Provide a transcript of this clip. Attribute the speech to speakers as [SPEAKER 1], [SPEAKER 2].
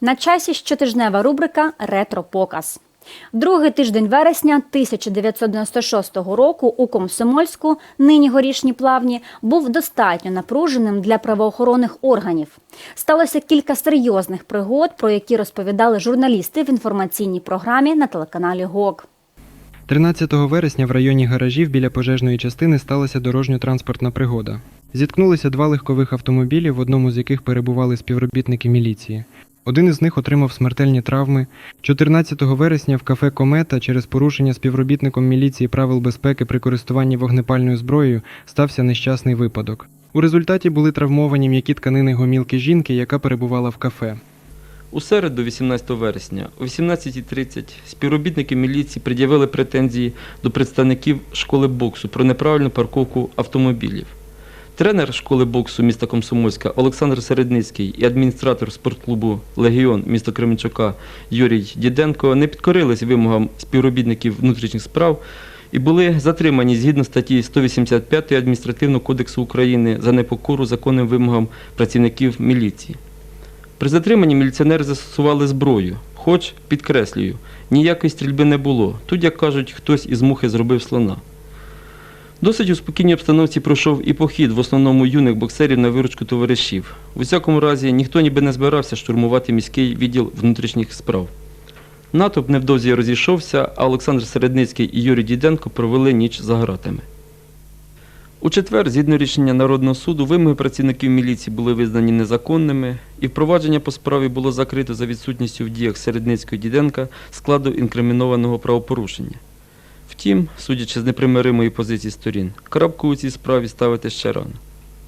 [SPEAKER 1] На часі щотижнева рубрика Ретро-показ. Другий тиждень вересня 1996 року у Комсомольську, нині горішні плавні, був достатньо напруженим для правоохоронних органів. Сталося кілька серйозних пригод, про які розповідали журналісти в інформаційній програмі на телеканалі ГОК.
[SPEAKER 2] 13 вересня в районі гаражів біля пожежної частини сталася дорожньо-транспортна пригода. Зіткнулися два легкових автомобілі, в одному з яких перебували співробітники міліції. Один із них отримав смертельні травми. 14 вересня в кафе Комета через порушення співробітником міліції правил безпеки при користуванні вогнепальною зброєю стався нещасний випадок. У результаті були травмовані м'які тканини гомілки жінки, яка перебувала в кафе.
[SPEAKER 3] У середу, 18 вересня, о 18.30 співробітники міліції пред'явили претензії до представників школи боксу про неправильну парковку автомобілів. Тренер школи боксу міста Комсомольська Олександр Середницький і адміністратор спортклубу Легіон міста Кременчука Юрій Діденко не підкорились вимогам співробітників внутрішніх справ і були затримані згідно статті 185 Адміністративного кодексу України за непокору законним вимогам працівників міліції. При затриманні міліціонери застосували зброю, хоч, підкреслюю, ніякої стрільби не було. Тут, як кажуть, хтось із мухи зробив слона. Досить у спокійній обстановці пройшов і похід в основному юних боксерів на виручку товаришів. У всякому разі, ніхто ніби не збирався штурмувати міський відділ внутрішніх справ. Натовп невдовзі розійшовся, а Олександр Середницький і Юрій Діденко провели ніч за гратами. У четвер, згідно рішення Народного суду, вимоги працівників міліції були визнані незаконними, і впровадження по справі було закрито за відсутністю в діях Середницького Діденка складу інкримінованого правопорушення. Втім, судячи з непримиримої позиції сторін, крапку у цій справі ставити ще рано.